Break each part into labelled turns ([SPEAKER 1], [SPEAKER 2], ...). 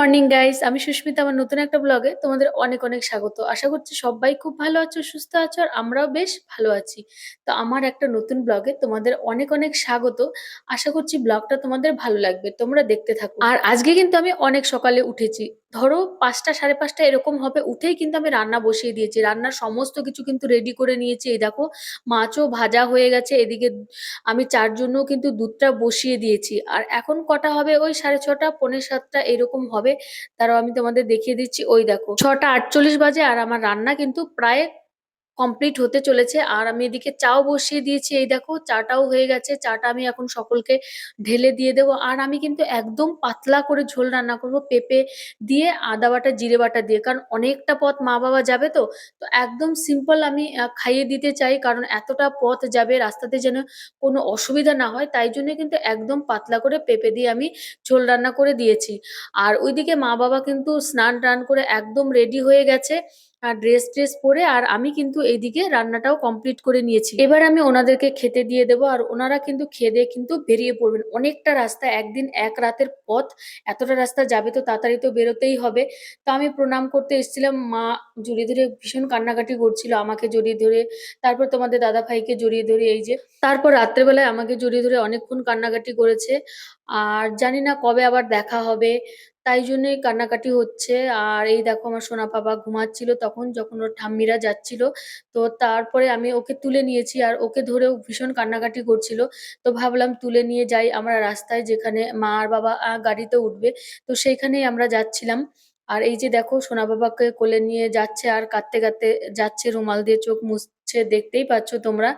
[SPEAKER 1] Morning, guys. আমি সুস্মিতা, আমার নতুন একটা ব্লগে তোমাদের অনেক অনেক স্বাগত। আশা করছি সবাই খুব ভালো আছো, সুস্থ আছো, আর আমরাও বেশ ভালো আছি। তো আমার একটা নতুন ব্লগে তোমাদের অনেক অনেক স্বাগত। আশা করছি ব্লগটা তোমাদের ভালো লাগবে, তোমরা দেখতে থাকো। আর আজকে কিন্তু আমি অনেক সকালে উঠেছি। ধরো পাঁচটা সাড়ে পাঁচটা এরকম হবে, উঠেই কিন্তু আমি রান্না বসিয়ে দিয়েছি। রান্নার সমস্ত কিছু কিন্তু রেডি করে নিয়েছি। এই দেখো, মাছও ভাজা হয়ে গেছে। এদিকে আমি চার জন্যও কিন্তু দুধটা বসিয়ে দিয়েছি। আর এখন কটা হবে? ওই সাড়ে ছটা, পৌনে সাতটা এরকম হবে। তারাও আমি তোমাদের দেখিয়ে দিচ্ছি। ওই দেখো, ছটা আটচল্লিশ বাজে আর আমার রান্না কিন্তু প্রায় কমপ্লিট হতে চলেছে। আর আমি এদিকে চাও বসিয়ে দিয়েছি। এই দেখো, চাটাও হয়ে গেছে। চাটা আমি এখন সকলকে ঢেলে দিয়ে দেবো। আর আমি কিন্তু একদম পাতলা করে ঝোল রান্না করব। পেঁপে দিয়ে আদা বাটা, জিরে বাটা দিয়ে। কারণ অনেকটা পথ মা বাবা যাবে তো। তো একদম সিম্পল আমি খাইয়ে দিতে চাই। কারণ এতটা পথ যাবে রাস্তাতে যেন কোনো অসুবিধা না হয়। তাই জন্য কিন্তু একদম পাতলা করে পেঁপে দিয়ে আমি ঝোল রান্না করে দিয়েছি। আর ওইদিকে মা বাবা কিন্তু স্নান টান করে একদম রেডি হয়ে গেছে। ড্রেস ট্রেস পরে আর আমি কিন্তু এইদিকে রান্নাটাও কমপ্লিট করে নিয়েছি। এবার আমি ওনাদেরকে খেতে দিয়ে দেবো আর ওনারা কিন্তু খেয়ে কিন্তু বেরিয়ে পড়বেন। অনেকটা রাস্তা, একদিন এক রাতের পথ, এতটা রাস্তা যাবে তো তাড়াতাড়ি তো বেরোতেই হবে। তো আমি প্রণাম করতে এসেছিলাম, মা জড়িয়ে ধরে ভীষণ কান্নাকাটি করছিল আমাকে জড়িয়ে ধরে। তারপর তোমাদের দাদা ভাইকে জড়িয়ে ধরে এই যে, তারপর রাত্রেবেলায় আমাকে জড়িয়ে ধরে অনেকক্ষণ কান্নাকাটি করেছে। আর জানি না কবে আবার দেখা হবে, তাই জন্যই কান্নাকাটি হচ্ছে। আর এই দেখো আমার সোনা বাবা ঘুমাচ্ছিল তখন যখন ওর ঠাম্মিরা যাচ্ছিল, তো তারপরে আমি ওকে তুলে নিয়েছি আর ওকে ধরেও ভীষণ কান্নাকাটি করছিল। তো ভাবলাম তুলে নিয়ে যাই আমরা রাস্তায় যেখানে মা আর বাবা গাড়িতে উঠবে। তো সেইখানেই আমরা যাচ্ছিলাম। আর এই যে দেখো সোনা বাবাকে কোলে নিয়ে যাচ্ছে আর কাঁদতে কাঁদতে যাচ্ছে, রুমাল দিয়ে চোখ মুছছে, দেখতেই পাচ্ছ তোমরা।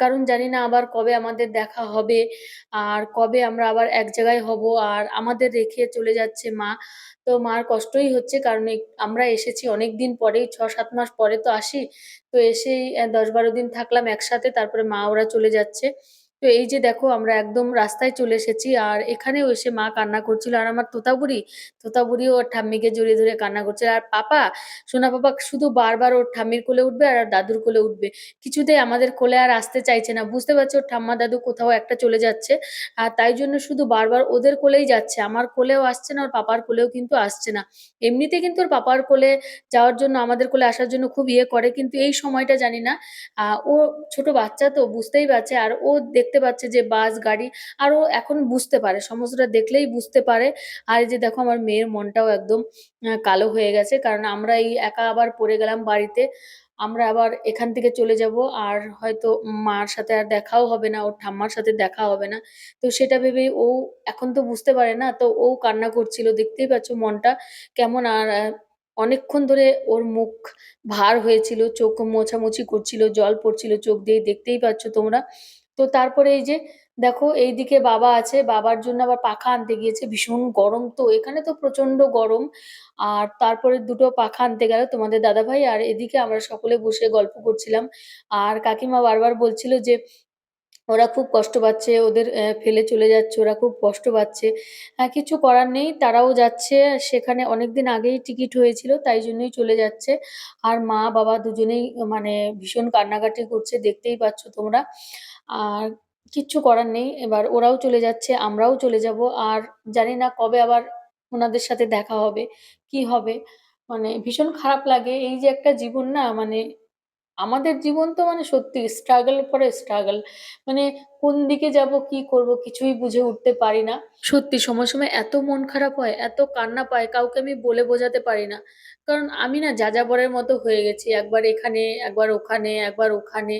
[SPEAKER 1] কারণ জানি না আবার কবে আমাদের দেখা হবে আর কবে আমরা আবার এক জায়গায় হব আর আমাদের রেখে চলে যাচ্ছে মা। তো মার কষ্টই হচ্ছে কারণ আমরা এসেছি অনেক দিন পরেই ছ সাত মাস পরে তো আসি। তো এসেই দশ বারো দিন থাকলাম একসাথে, তারপরে মা ওরা চলে যাচ্ছে। তো এই যে দেখো, আমরা একদম রাস্তায় চলে এসেছি আর এখানেও এসে মা কান্না করছিল আর আমার তোতাবুড়ি তোতাবুড়ি ওর ঠাম্মিকে জড়িয়ে ধরে কান্না করছে। আর পাপা, সোনা পাপা শুধু বারবার ওর ঠাম্মির কোলে উঠবে আর দাদুর কোলে উঠবে। কিছুতেই আমাদের কোলে আর আসতে চাইছে না। বুঝতে পারছ, ওর ঠাম্মা দাদু কোথাও একটা চলে যাচ্ছে আর তাই জন্য শুধু বারবার ওদের কোলেই যাচ্ছে। আমার কোলেও আসছে না, ওর পাপার কোলেও কিন্তু আসছে না। এমনিতে কিন্তু ওর পাপার কোলে যাওয়ার জন্য, আমাদের কোলে আসার জন্য খুব ইয়ে করে, কিন্তু এই সময়টা জানি না। ও ছোট বাচ্চা তো, বুঝতেই পারছে। আর ও দেখতে পাচ্ছে যে বাস, গাড়ি আর ও এখন বুঝতে পারে, সমস্তটা দেখলেই বুঝতে পারে। আর যে দেখো আমার মেয়ের মনটাও একদম কালো হয়ে গেছে। কারণ আমরা এই একা আবার পড়ে গেলাম বাড়িতে, আমরা আবার এখান থেকে চলে যাব আর হয়তো মার সাথে আর দেখাও হবে না, ওর ঠাম্মার সাথে দেখা হবে না। তো সেটা ভেবেই ও এখন তো বুঝতে পারে না, তো ও কান্না করছিল। দেখতেই পাচ্ছ মনটা কেমন আর অনেকক্ষণ ধরে ওর মুখ ভার হয়েছিল, চোখ মোছামুছি করছিল, জল পড়ছিল, চোখ দিয়ে দেখতেই পাচ্ছ তোমরা। তো তারপরে এই যে দেখো এইদিকে বাবা আছে, বাবার জন্য আবার পাখা আনতে গিয়েছে, ভীষণ গরম তো, এখানে তো প্রচণ্ড গরম। আর তারপরে দুটো পাখা আনতে গেল তোমাদের দাদাভাই, আর এদিকে আমরা সকলে বসে গল্প করছিলাম। আর কাকিমা বারবার বলছিল যে, ওরা খুব কষ্ট পাচ্ছে, ওদের ফেলে চলে যাচ্ছে, ওরা খুব কষ্ট পাচ্ছে। হ্যাঁ কিছু করার নেই, তারাও যাচ্ছে। সেখানে অনেকদিন আগেই টিকিট হয়েছিল, তাই জন্যই চলে যাচ্ছে। আর মা বাবা দুজনেই মানে ভীষণ কান্নাকাটি করছে, দেখতেই পাচ্ছ তোমরা। আর কিচ্ছু করার নেই। এবার ওরাও চলে যাচ্ছে, আমরাও চলে যাব। আর জানি না কবে আবার ওনাদের সাথে দেখা হবে, কি হবে। মানে ভীষণ খারাপ লাগে। এই যে একটা জীবন না মানে আমাদের জীবন তো মানে সত্যি স্ট্রাগল পরে স্ট্রাগল মানে কোন দিকে যাব, কি করব কিছুই বুঝে উঠতে পারি না। সত্যি সময় সময় এত মন খারাপ হয়, এত কান্না পায়, কাউকে আমি বলে বোঝাতে পারি না। কারণ আমি না যাযাবরের মতো হয়ে গেছি, একবার এখানে, একবার ওখানে একবার ওখানে।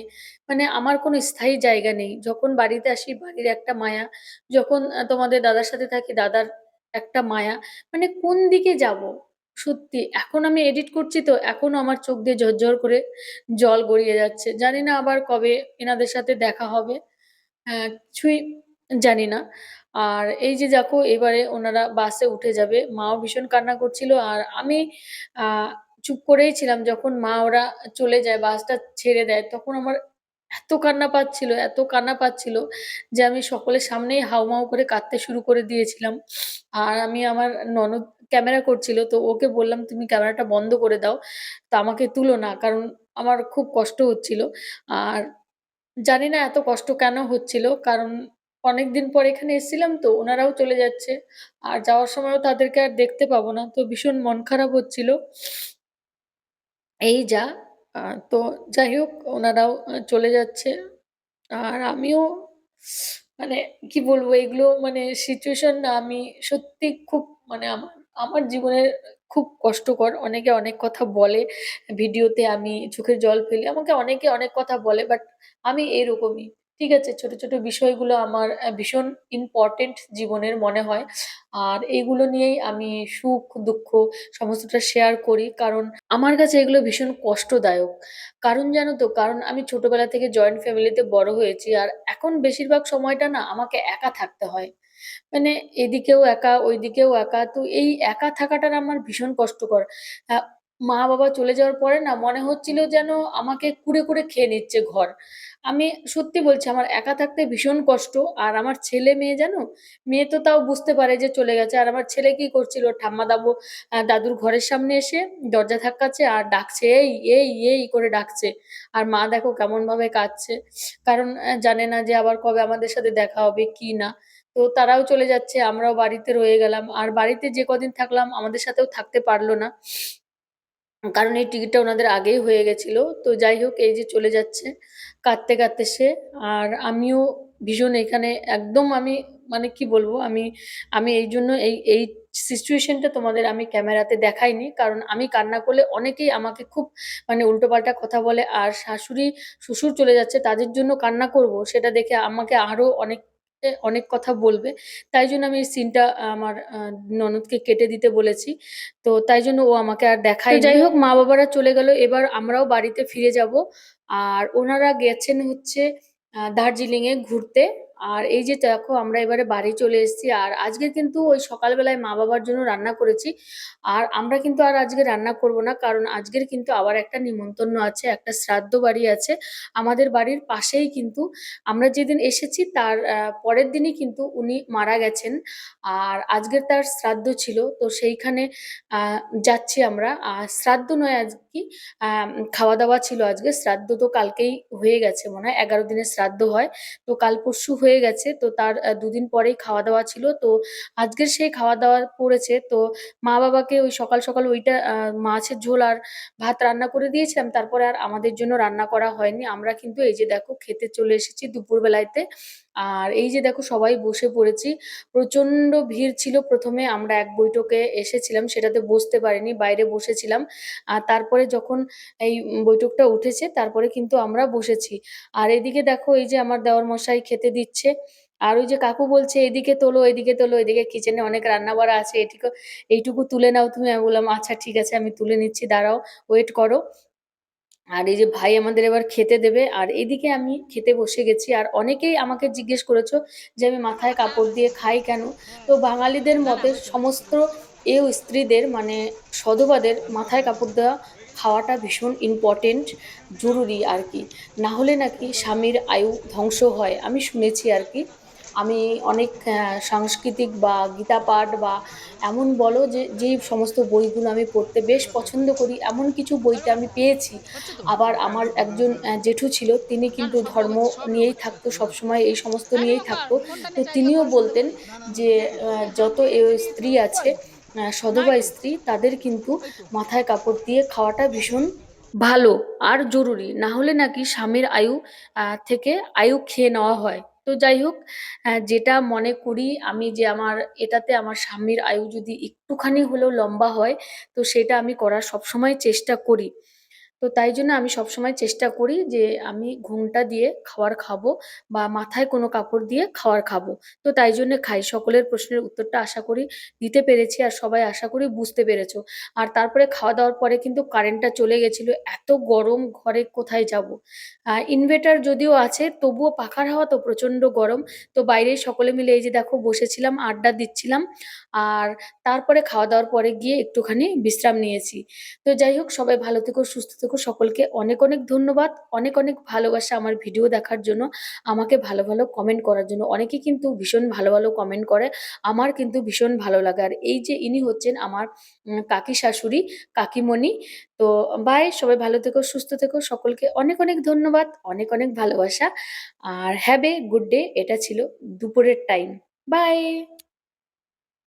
[SPEAKER 1] মানে আমার কোনো স্থায়ী জায়গা নেই। যখন বাড়িতে আসি, বাড়ির একটা মায়া। যখন তোমাদের দাদার সাথে থাকি, দাদার একটা মায়া। মানে কোন দিকে যাব? সত্যি, এখন আমি এডিট করছি তো এখনও আমার চোখ দিয়ে ঝরঝর করে জল গড়িয়ে যাচ্ছে। জানি না আবার কবে এনাদের সাথে দেখা হবে হ্যাঁ কিছুই জানি না। আর এই যে দেখো, এবারে ওনারা বাসে উঠে যাবে, মাও ভীষণ কান্না করছিল, আর আমি চুপ করেই ছিলাম। যখন মা ওরা চলে যায়, বাসটা ছেড়ে দেয়, তখন আমার এত কান্না পাচ্ছিল, এত কান্না পাচ্ছিল যে আমি সকলের সামনেই হাউমাউ করে কাঁদতে শুরু করে দিয়েছিলাম। আর আমি আমার ননদ ক্যামেরা করছিল, তো ওকে বললাম, তুমি ক্যামেরাটা বন্ধ করে দাও, তো আমাকে তুলো না। কারণ আমার খুব কষ্ট হচ্ছিল। আর জানি না এত কষ্ট কেন হচ্ছিল, কারণ অনেকদিন পর এখানে এসেছিলাম তো ওনারাও চলে যাচ্ছে। আর যাওয়ার সময়ও তাদেরকে আর দেখতে পাবো না, তো ভীষণ মন খারাপ হচ্ছিল। এই যা আহ, তো যাই হোক ওনারাও চলে যাচ্ছে। আর আমিও মানে কি বলব এগুলো মানে সিচুয়েশন আমি সত্যি খুব মানে আমার আমার জীবনের খুব কষ্টকর। অনেকে অনেক কথা বলে ভিডিওতে আমি চোখের জল ফেলি। আমাকে অনেকে অনেক কথা বলে বাট আমি এরকমই। ঠিক আছে, ছোট ছোট বিষয়গুলো আমার ভীষণ ইম্পর্টেন্ট জীবনের মনে হয়। আর এইগুলো নিয়েই আমি সুখ, দুঃখ সমস্তটা শেয়ার করি। কারণ আমার কাছে এগুলো ভীষণ কষ্টদায়ক। কারণ জানো তো, কারণ আমি ছোটবেলা থেকে জয়েন্ট ফ্যামিলিতে বড় হয়েছি আর এখন বেশিরভাগ সময়টা না আমাকে একা থাকতে হয়। মানে এদিকেও একা, ওইদিকেও একা। তো এই একা থাকাটা আমার ভীষণ কষ্টকর। মা বাবা চলে যাওয়ার পরে না মনে হচ্ছিল যেন আমাকে কুড়ে কুড়ে খেয়ে নিচ্ছে ঘর। আমি সত্যি বলছি, আমার একা থাকতে ভীষণ কষ্ট। আর আমার ছেলে মেয়ে জানো? মেয়ে তো তাও বুঝতে পারে যে চলে গেছে। আর আমার ছেলে কি করছিল? ঠাম্মা দাবু দাদুর ঘরের সামনে এসে দরজা ধাক্কাচ্ছে আর ডাকছে, এই এই এই করে ডাকছে। আর মা দেখো কেমন ভাবে কাঁদছে। কারণ জানে না যে আবার কবে আমাদের সাথে দেখা হবে, কি না। তো তারাও চলে যাচ্ছে, আমরাও বাড়িতে রয়ে গেলাম। আর বাড়িতে যে কদিন থাকলাম, আমাদের সাথেও থাকতে পারল না। কারণ এই টিকিটটা ওনাদের আগেই হয়ে গেছিল। তো যাই হোক, এই যে চলে যাচ্ছে কাঁদতে কাঁদতে সে। আর আমিও ভীষণ এখানে একদম আমি মানে কি বলব, আমি আমি এই জন্য এই এই সিচুয়েশনটা তোমাদের আমি ক্যামেরাতে দেখাইনি। কারণ আমি কান্না করলে অনেকেই আমাকে খুব মানে উল্টোপাল্টা কথা বলে। আর শাশুড়ি, শ্বশুর চলে যাচ্ছে, তাদের জন্য কান্না করব, সেটা দেখে আমাকে আরও অনেক অনেক কথা বলবে। তাই জন্য আমি সিনটা আমার ননদকে কেটে দিতে বলেছি। তো তাই জন্য ও আমাকে আর দেখায় যাই হোক, মা বাবারা চলে গেল। এবার আমরাও বাড়িতে ফিরে যাব। আর ওনারা গেছেন হচ্ছে দার্জিলিং এ ঘুরতে। আর এই যে দেখো, আমরা এবারে বাড়ি চলে এসেছি। আর আজকে কিন্তু ওই সকালবেলায় মা বাবার জন্য রান্না করেছি। আর আমরা কিন্তু আর আজকে রান্না করব না, কারণ আজকের কিন্তু আবার একটা নিমন্ত্রণ আছে, একটা শ্রাদ্ধ বাড়ি আছে। আমাদের বাড়ির পাশেই কিন্তু আমরা যেদিন এসেছি, তার পরের দিনই কিন্তু উনি মারা গেছেন। আর আজকের তার শ্রাদ্ধ ছিল, তো সেইখানে যাচ্ছি আমরা। আর শ্রাদ্ধ নয় আজ কি খাওয়া দাওয়া ছিল আজকে। শ্রাদ্ধ তো কালকেই হয়ে গেছে মনে হয়, এগারো দিনের শ্রাদ্ধ হয়। তো কাল পরশু হয়ে গেছে। তো তার দুদিন পরেই খাওয়া দাওয়া ছিল। তো আজকের সেই খাওয়া দাওয়া পড়েছে। তো মা বাবাকে ওই সকাল সকাল ওইটা মাছের ঝোল আর ভাত রান্না করে দিয়েছিলাম। তারপরে আর আমাদের জন্য রান্না করা হয়নি। আমরা কিন্তু এই যে দেখো, খেতে চলে এসেছি দুপুর বেলাইতে আর এই যে দেখো সবাই বসে পড়েছি প্রচণ্ড ভিড় ছিল প্রথমে, আমরা এক বৈঠকে এসেছিলাম, সেটাতে বসতে পারিনি, বাইরে বসেছিলাম। আর তারপরে যখন এই বৈঠকটা উঠেছে, তারপরে কিন্তু আমরা বসেছি। আর এদিকে দেখো এই যে আমার দেওয়ার মশাই খেতে দিচ্ছে, আর ওই যে কাকু বলছে, এদিকে তোলো এদিকে তোলো, এদিকে কিচেনে অনেক রান্না বাড়া আছে, এটুকু, এইটুকু তুলে নাও তুমি। আমি বললাম আচ্ছা ঠিক আছে, আমি তুলে নিচ্ছি, দাঁড়াও ওয়েট করো। আর এই যে ভাই আমাদের এবার খেতে দেবে, আর এদিকে আমি খেতে বসে গেছি, আর অনেকেই আমাকে জিজ্ঞেস করেছ যে আমি মাথায় কাপড় দিয়ে খাই কেন? তো বাঙালিদের মতে সমস্ত এও স্ত্রীদের মানে সধবাদের মাথায় কাপড় দেওয়া খাওয়াটা ভীষণ ইম্পর্টেন্ট জরুরি আর কি। না হলে নাকি স্বামীর আয়ু ধ্বংস হয়, আমি শুনেছি আর কি। আমি অনেক সাংস্কৃতিক বা গীতা পাঠ বা এমন বলো যে যেই সমস্ত বইগুলো আমি পড়তে বেশ পছন্দ করি, এমন কিছু বইতে আমি পেয়েছি। আবার আমার একজন জেঠু ছিল, তিনি কিন্তু ধর্ম নিয়েই থাকতো, সবসময় এই সমস্ত নিয়েই থাকতো। তো তিনিও বলতেন যে যত স্ত্রী আছে সধবা স্ত্রী, তাদের কিন্তু মাথায় কাপড় দিয়ে খাওয়াটা ভীষণ ভালো আর জরুরি। না হলে নাকি স্বামীর আয়ু থেকে আয়ু খেয়ে নেওয়া হয়। তো যাই হোক যেটা মনে করি আমি যে আমার এটাতে আমার স্বামীর আয়ু যদি একটুখানি হলেও লম্বা হয়, তো সেটা আমি করার সবসময় চেষ্টা করি। তো তাই জন্য আমি সবসময় চেষ্টা করি যে আমি ঘোমটা দিয়ে খাবার খাব বা মাথায় কোনো কাপড় দিয়ে খাবার খাব। তো তাই জন্য খাই। সকলের প্রশ্নের উত্তরটা আশা করি দিতে পেরেছি আর সবাই আশা করি বুঝতে পেরেছ। আর তারপরে খাওয়া দাওয়ার পরে কিন্তু কারেন্টটা চলে গেছিল। এত গরম ঘরে কোথায় যাব? ইনভার্টার যদিও আছে, তবুও পাখার হাওয়া তো প্রচণ্ড গরম। তো বাইরে সকলে মিলে এই যে দেখো বসেছিলাম, আড্ডা দিচ্ছিলাম। আর তারপরে খাওয়া দাওয়ার পরে গিয়ে একটুখানি বিশ্রাম নিয়েছি। তো যাই হোক, সবাই ভালো থেকো, সুস্থ থেকো। থেকো সকলকে অনেক অনেক ধন্যবাদ, অনেক অনেক ভালোবাসা আমার ভিডিও দেখার জন্য। আমাকে ভালো ভালো কমেন্ট করার জন্য। অনেকে কিন্তু ভীষণ ভালো ভালো কমেন্ট করে, আমার কিন্তু ভীষণ ভালো লাগে। আর এই যে ইনি হচ্ছেন আমার কাকি শাশুড়ি, কাকিমণি, তো বাই সবাই ভালো থেকো, সুস্থ থেকো। সকলকে অনেক অনেক ধন্যবাদ, অনেক অনেক ভালোবাসা। আর হ্যাভ এ গুড ডে এটা ছিল দুপুরের টাইম বাই